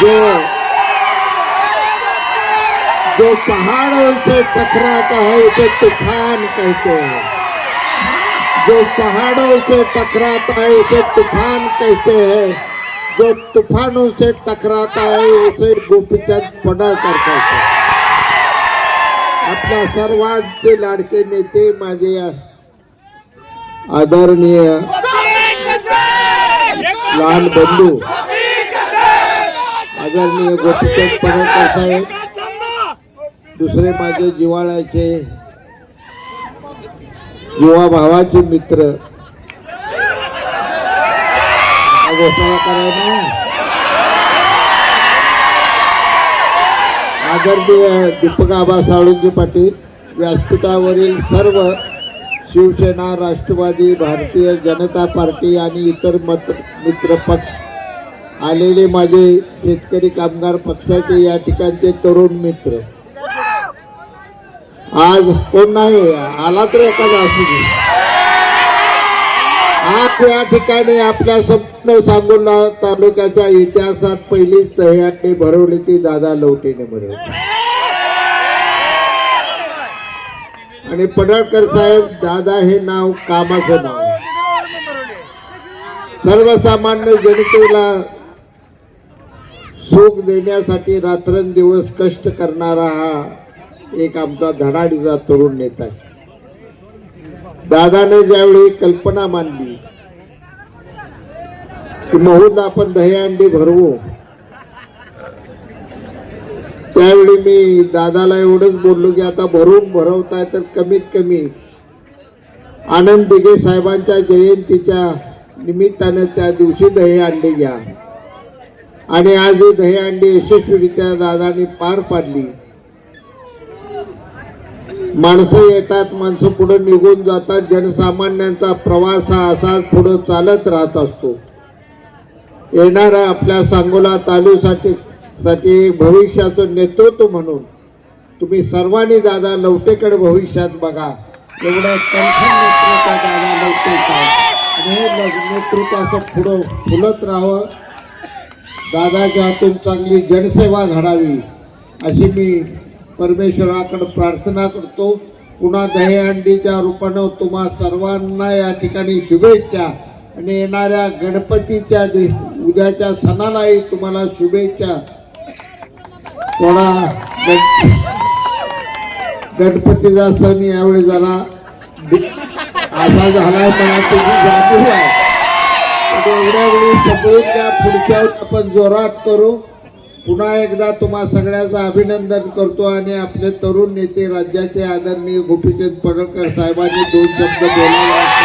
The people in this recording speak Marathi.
जो जो पहाड़ों से टकराता है उसे तूफान कहते हैं। जो पहाड़ों से टकराता है उसे तूफान कहते हैं। जो तूफानों से टकराता है उसे गोपीचंद पडळकर कहते हैं। आपल्या सर्वांचे लाडके नेते माझे आदरणीय लहान बंधू। आदरणीय गोपीचंद पडळकर साहेब दुसरे माझे जिवाळ्याचे युवा भावाचे मित्र. घोषणा करायला आदरणीय दीपक आबा साळुंजी पाटील व्यासपीठावरील सर्व शिवसेना राष्ट्रवादी भारतीय जनता पार्टी आणि इतर मत मित्र पक्ष. आलेले माझे शेतकरी कामगार पक्षाचे या ठिकाणचे तरुण मित्र. आज कोण नाही आला तर एखादा असू दे. आज या ठिकाणी आपल्या संपूर्ण सांगोला तालुक्याच्या इतिहासात पहिलीच दह्यांनी भरवली ती दादा लवटेने भरवली. आणि पडळकर साहेब दादा हे नाव कामाचं नाव. सर्वसामान्य जनतेला सुख देण्यासाठी रात्रंदिवस कष्ट करणारा हा एक आमचा धडाडीचा तरुण नेता आहे. दादाने ज्यावेळी कल्पना मांडली की महूद आपण दहीहंडी भरवू. त्यावेळी मी दादाला एवढंच बोललो की आता भरून भरवताय तर कमीत कमी आनंद दिघे साहेबांच्या जयंतीच्या निमित्ताने त्या दिवशी दहीहंडी घ्या. आणि आज ही दहीहंडी यशस्वीरित्या दादानी पार पाडली. माणसं येतात माणसं पुढे निघून जातात. जनसामान्यांचा प्रवास हा असाच पुढे चालत राहत असतो. येणाऱ्या आपल्या सांगोला तालुसाठी साठी भविष्याचं नेतृत्व म्हणून तुम्ही सर्वांनी दादा लवटेकडे भविष्यात बघा. एवढं कणखर नेतृत्व दादा लवटेचा हे नेतृत्व असं पुढं फुलत राहावं. दादाच्या हातून चांगली जनसेवा घडावी अशी मी परमेश्वराकडे प्रार्थना करतो. पुन्हा दहीहंडीच्या रूपानं तुम्हा सर्वांना या ठिकाणी शुभेच्छा. आणि येणाऱ्या गणपतीच्या उद्याच्या सणालाही तुम्हाला शुभेच्छा. थोडा गण- गणपतीचा सण यावेळी जरा असा झाला मला त्याची जाणीव आहे. पण एवढ्या वेळी समजून घ्या आपण जोरात करू. पुन्हा एकदा तुम्हा सगळ्याचं अभिनंदन करतो आणि आपले तरुण नेते राज्याचे आदरणीय गोपीचंद पडळकर साहेबांनी दोन शब्द बोलावे.